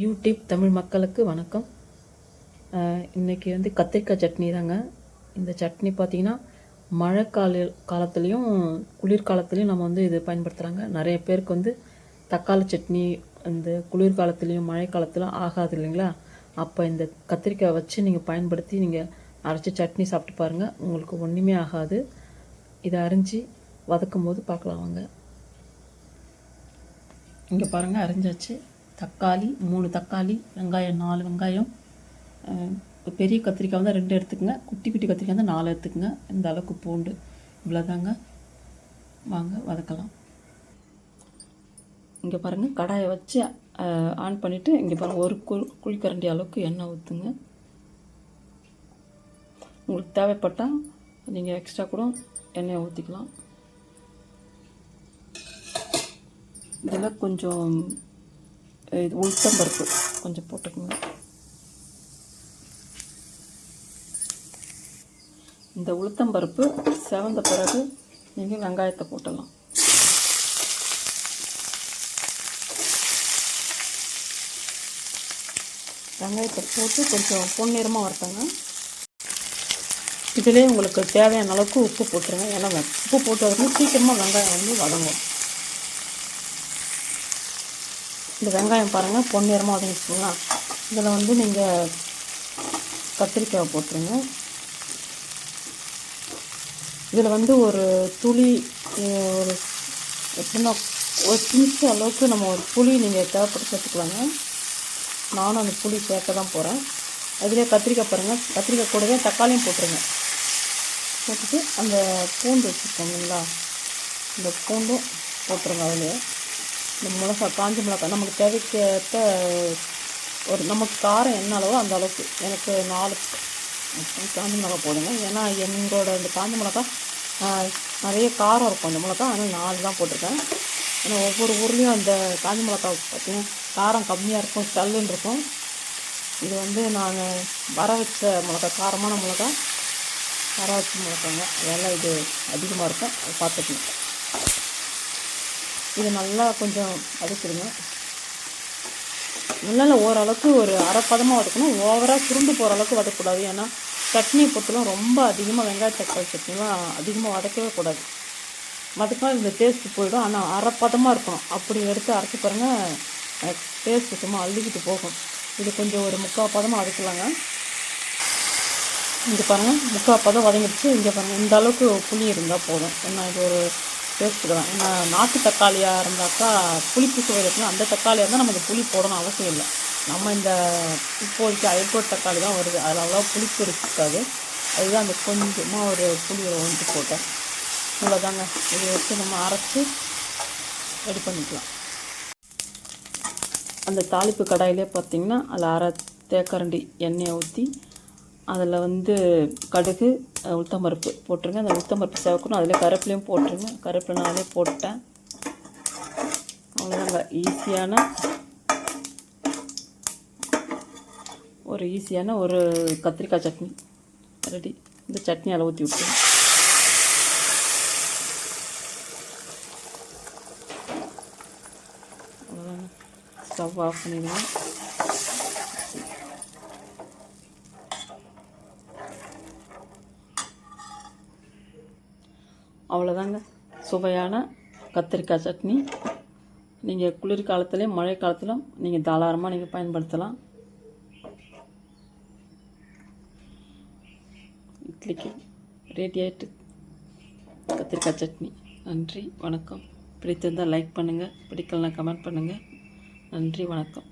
YouTube Tamil மக்களுக்கு வணக்கம். இன்றைக்கி வந்து கத்திரிக்காய் சட்னி தாங்க. இந்த சட்னி பார்த்தீங்கன்னா மழை கால காலத்துலேயும் குளிர்காலத்துலேயும் நம்ம வந்து இது பயன்படுத்துகிறாங்க நிறைய பேருக்கு வந்து தக்காளி சட்னி இந்த குளிர்காலத்துலேயும் மழை காலத்துலையும் ஆகாது இல்லைங்களா? அப்போ இந்த கத்திரிக்காய் வச்சு நீங்கள் பயன்படுத்தி நீங்கள் அரைச்சி சட்னி சாப்பிட்டு பாருங்கள் உங்களுக்கு ஒன்றுமே ஆகாது. இதை அரிஞ்சு வதக்கும் போது பார்க்கலாம் வாங்க. இங்கே பாருங்கள் அரிஞ்சாச்சு. தக்காளி மூணு தக்காளி வெங்காயம் நாலு வெங்காயம். பெரிய கத்திரிக்காய் வந்து ரெண்டு எடுத்துக்கங்க. குட்டி குட்டி கத்திரிக்காய் வந்து நாலு எடுத்துக்கங்க. இந்த அளவுக்கு பூண்டு. இவ்வளோதாங்க வாங்க வதக்கலாம். இங்கே பாருங்கள் கடாயை வச்சு ஆன் பண்ணிவிட்டு இங்கே பாருங்கள் ஒரு குழி குழிக்கரண்டி அளவுக்கு எண்ணெய் ஊற்றுங்க உங்களுக்கு தேவைப்பட்டால் நீங்கள் எக்ஸ்ட்ரா கூட எண்ணெயை ஊற்றிக்கலாம் இதில் கொஞ்சம் இது உளுத்தம் பருப்பு. கொஞ்சம் போட்டுக்கோங்க. இந்த உளுத்தம் பருப்பு செவந்த பிறகு நீங்கள் வெங்காயத்தை போட்டலாம் வெங்காயத்தை போட்டு கொஞ்சம் பொன்னிறமாக வறுத்தங்க. இதிலே உங்களுக்கு தேவையான அளவுக்கு உப்பு போட்டுருங்க. ஏன்னா உப்பு போட்டு வரணும் சீக்கிரமாக வெங்காயம் வந்து வதங்கும். இந்த வெங்காயம் பாருங்கள் பொன்னிறமாக வந்துச்சுங்களா இதில் வந்து நீங்கள் கத்திரிக்காய் போட்டுருங்க. இதில் வந்து ஒரு துளி ஒரு எப்படின்னா ஒரு பிஞ்சு அளவுக்கு நம்ம ஒரு புளி நீங்கள் தேவைப்பட்டு சேர்த்துக்கலாங்க. நானும் அந்த புளி சேர்க்க தான் போகிறேன் அதிலே கத்திரிக்காய் பாருங்கள் கத்திரிக்காய் கூடவே தக்காளியும் போட்டுருங்க. போட்டுட்டு அந்த பூண்டு வச்சுருக்கோம் இல்லைங்களா? இந்த பூண்டும் போட்டுருங்க அதிலே இந்த மிளகா காஞ்ச மிளகா நமக்கு தேவைக்கேற்ற ஒரு நமக்கு காரம் என்ன அளவோ அந்த அளவுக்கு. எனக்கு நாலு காஞ்ச மிளகா போடுங்க ஏன்னா எங்களோட இந்த காஞ்ச மிளகா நிறைய காரம் இருக்கும் அந்த மிளகா. ஆனால் நாலு தான் போட்டிருக்கேன். ஏன்னா ஒவ்வொரு ஊர்லேயும் அந்த காஞ்ச மிளகா பார்த்தீங்கன்னா காரம் கம்மியாக இருக்கும் ஸ்டல்லுன்னு இருக்கும். இது வந்து நான் வர வச்ச மிளகா காரமான மிளகா. வர வச்ச மிளகாங்க. அதெல்லாம் இது அதிகமாக இருக்கும். அதை பார்த்துக்கணும். இது நல்லா கொஞ்சம் வதக்கிடுங்க நல்லா ஓரளவுக்கு ஒரு அரைப்பதமாக வதக்கணும். ஓவராக சுருண்டு போகிற அளவுக்கு வதக்கக்கூடாது. ஏன்னா சட்னி பொறுத்தலாம் ரொம்ப அதிகமாக வெங்காய தக்காளி சட்னிலாம் அதிகமாக வதக்கவே கூடாது. வதக்கினா இந்த டேஸ்ட்டு போயிடும். ஆனால் அரைப்பதமாக இருக்கணும். அப்படி எடுத்து அரைச்சி பாருங்கள் டேஸ்ட்டு சும்மா அள்ளிக்கிட்டு போகும். இது கொஞ்சம் ஒரு முக்கால் பதமாக வதக்கலாங்க. இங்கே பாருங்கள் முக்கால் பதம் வதங்கிடுச்சு. இங்கே பாருங்கள் இந்த அளவுக்கு புளி இருந்தால் போதும். ஏன்னா இது ஒரு சேர்த்துக்கலாம் ஏன்னா நாட்டு தக்காளியாக இருந்தாக்கா புளிப்பு சுவை இருக்கணும். அந்த தக்காளியாக இருந்தால் நமக்கு புளி போடணும் அவசியம் இல்லை. நம்ம இந்த இப்போதைக்கு அயல்கோட் தக்காளி தான் வருது. அதில் அவ்வளோ புளிப்பு இருக்காது. அதுதான் அந்த கொஞ்சமாக ஒரு புளியை வந்து போட்டேன். இவ்வளோதாங்க இதை வச்சு நம்ம அரைச்சி ரெடி பண்ணிக்கலாம். அந்த தாளிப்பு கடாயிலே பார்த்தீங்கன்னா அதில் அரை தேக்கரண்டி எண்ணெயை ஊற்றி அதில் வந்து கடுகு உளுத்தம்பருப்பு போட்டுருங்க. அந்த உளுத்தம்பருப்பு சேவக்கணும். அதில் கருப்பிலையும் போட்டுருங்க. கருவேப்பிலை நானே போட்டேன். அவ்வளோதாங்க ஈஸியான ஒரு ஈஸியான ஒரு கத்திரிக்காய் சட்னி. ரெடி. இந்த சட்னி அளவு ஊற்றி விட்டுருங்க. அவ்வளோதாங்க ஸ்டவ் ஆஃப் பண்ணிடுவேன் அவ்வளோதாங்க சுவையான கத்திரிக்காய் சட்னி. நீங்கள் குளிர்காலத்துலேயும் மழை காலத்திலும் நீங்கள் தாராளமாக நீங்கள் பயன்படுத்தலாம். இட்லிக்கு ரெடி ஆகிட்டு கத்திரிக்காய் சட்னி. நன்றி வணக்கம். பிடித்திருந்தால் லைக் பண்ணுங்கள் பிடிக்கலனா கமெண்ட் பண்ணுங்கள் நன்றி வணக்கம்.